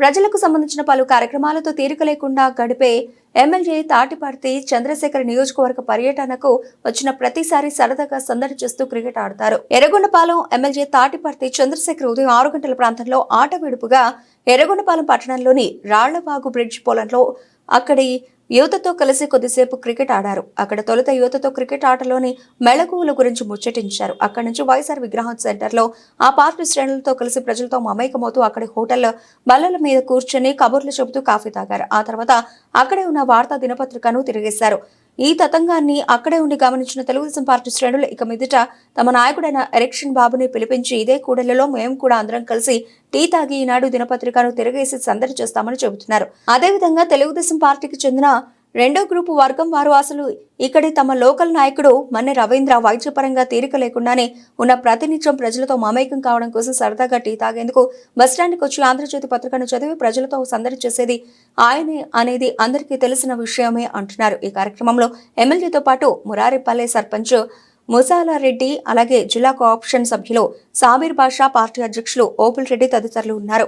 ప్రజలకు సంబంధించిన పలు కార్యక్రమాలతో తీరిక లేకుండా గడిపే ఎమ్మెల్యే తాటిపర్తి చంద్రశేఖర్ నియోజకవర్గ పర్యటనకు వచ్చిన ప్రతిసారి సరదాగా సందడి చేస్తూ క్రికెట్ ఆడతారు. ఎర్రగొండపాలెం ఎమ్మెల్యే తాటిపర్తి చంద్రశేఖర్ ఉదయం ఆరు గంటల ప్రాంతంలో ఆట విడుపుగా ఎర్రగొండపాలెం పట్టణంలోని రాళ్ళవాగు బ్రిడ్జ్ పొలంలో అక్కడి యువతతో కలిసి కొద్దిసేపు క్రికెట్ ఆడారు. అక్కడ తొలుత యువతతో క్రికెట్ ఆటలోని మెళకువల గురించి ముచ్చటించారు. అక్కడి నుంచి వైఎస్ఆర్ విగ్రహం సెంటర్లో ఆ పార్టీ శ్రేణులతో కలిసి ప్రజలతో మమేకమవుతూ అక్కడి హోటల్లో బల్లల మీద కూర్చొని కబుర్లు చెబుతూ కాఫీ తాగారు. ఆ తర్వాత అక్కడే ఉన్న వార్తా దినపత్రికను తిరిగేశారు. ఈ తతంగాన్ని అక్కడే ఉండి గమనించిన తెలుగుదేశం పార్టీ శ్రేణులు ఇక మీదట తమ నాయకుడైన ఎలక్షన్ బాబుని పిలిపించి ఇదే కూడలిలో మేము కూడా అందరం కలిసి టీ తాగి ఈనాడు దినపత్రికను తిరగేసి సందడి చేస్తామని చెబుతున్నారు. అదేవిధంగా తెలుగుదేశం పార్టీకి చెందిన రెండో గ్రూపు వర్గం వారు అసలు ఇక్కడి తమ లోకల్ నాయకుడు మన్నె రవీంద్ర వైద్యపరంగా తీరిక లేకుండానే ఉన్న ప్రతినిత్యం ప్రజలతో మమేకం కావడం కోసం సరదాగా టీ తాగేందుకు బస్టాండ్కి వచ్చి ఆంధ్రజ్యోతి పత్రికను చదివి ప్రజలతో సందడి చేసేది ఆయనే అనేది అందరికీ తెలిసిన విషయమే అంటున్నారు. ఈ కార్యక్రమంలో ఎమ్మెల్యేతో పాటు మురారిపల్లె సర్పంచ్ ముసాలారెడ్డి అలాగే జిల్లా కోఆప్షన్ సభ్యులు సాబీర్ బాషా పార్టీ అధ్యక్షులు ఓపుల్ రెడ్డి తదితరులు ఉన్నారు.